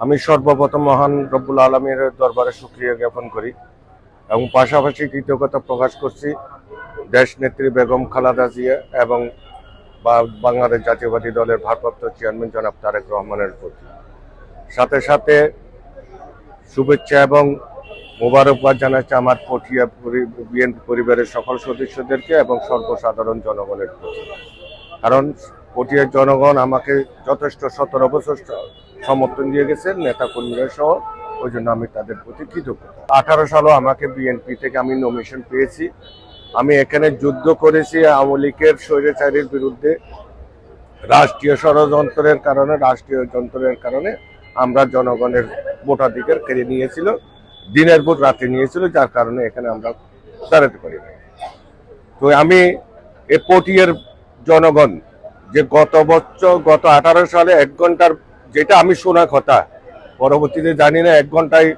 আমি সর্বপ্রথম মহান রব্বুল আলমীর দরবারে সুক্রিয়া জ্ঞাপন করি এবং পাশাপাশি কৃতজ্ঞতা প্রকাশ করছি দেশ নেত্রী বেগম খালাদা জিয়া এবং বাংলাদেশ জাতীয়বাদী দলের ভারপ্রাপ্ত চেয়ারম্যান জনাব তারেক রহমানের প্রতি। সাথে সাথে শুভেচ্ছা এবং মোবারকবাদ জানাচ্ছি আমার পটিয়া বিএনপি পরিবারের সকল সদস্যদেরকে এবং সর্বসাধারণ জনগণের প্রতি। কারণ পটিয়ার জনগণ আমাকে যথেষ্ট সতেরো বছর সমর্থন দিয়ে গেছে নেতা কর্মীরা সহ। ওই জন্য আমি তাদের প্রতি কৃতজ্ঞ। আঠারো সালও আমাকে বিএনপি থেকে আমি নমিনেশন পেয়েছি। আমি এখানে যুদ্ধ করেছি আওয়ামী লীগের স্বৈরাচারীর বিরুদ্ধে। রাষ্ট্রীয় ষড়যন্ত্রের কারণে, রাষ্ট্রীয় যন্ত্রের কারণে আমরা জনগণের ভোটাধিকার কেড়ে নিয়েছিল, দিনের ভোট রাতে নিয়েছিল, যার কারণে এখানে আমরা দাঁড়াতে পারি তো আমি এ পটিয়ার জনগণ যে গত বছর, গত আঠারো সালে এক ঘণ্টার যেটা আমি শোনা কথা, পরবর্তীতে জানি না, এক ঘন্টায়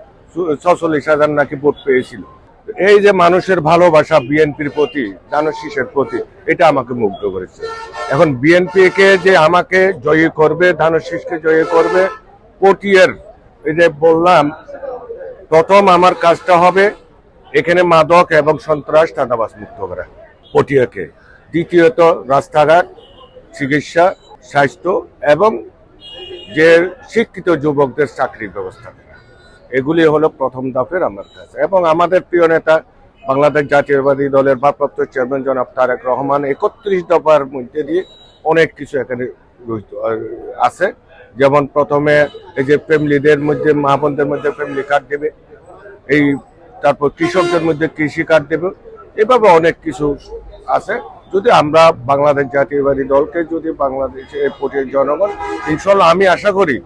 ছচল্লিশ হাজার নাকি ভোট পেয়েছিল। এই যে মানুষের ভালোবাসা বিএনপির প্রতি দানশীষের প্রতি, এটা আমাকে মুগ্ধ করেছে। এখন বিএনপি কে যে আমাকে জয়ী করবে, ধানশীষকে জয়ী করবে পটিয়ার এই যে বললাম, প্রথম আমার কাজটা হবে এখানে মাদক এবং সন্ত্রাস চাঁদাবাস মুক্ত করা। পটিয়াকে দ্বিতীয়ত রাস্তাঘাট চিকিৎসা, স্বাস্থ্য এবং যে শিক্ষিত যুবকদের চাকরির ব্যবস্থা করা। এগুলি হলো প্রথম ধাপের আমার কাছে এবং আমাদের প্রিয় নেতা বাংলাদেশ জাতীয়বাদী দলের ভারপ্রাপ্ত চেয়ারম্যান জনাব তারেক রহমান একত্রিশ দফার মধ্যে দিয়ে অনেক কিছু এখানে আছে। যেমন প্রথমে এই যে ফ্যামিলিদের মধ্যে মা বোনদের মধ্যে ফ্যামিলি কার্ড দেবে, এই তারপর কৃষকদের মধ্যে কৃষি কার্ড দেবে, এভাবে অনেক কিছু আছে। যদি আমরা বাংলাদেশ জাতীয়বাদী দলকে যদি বাংলাদেশে প্রতিটি জনগণ ইনশাল্লাহ আমি আশা করি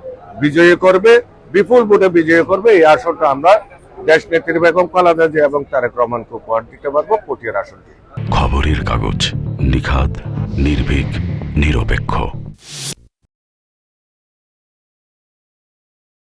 বিজয়ী করবে, বিপুল ভোটে বিজয়ী করবে, এই আসনটা আমরা দেশ নেত্রী বেগম খালেদা জিয়া এবং তারেক রহমানকে উপহার দিতে পারব পটিয়ার আসনটি। খবরের কাগজ নিখাত, নির্ভীক, নিরপেক্ষ।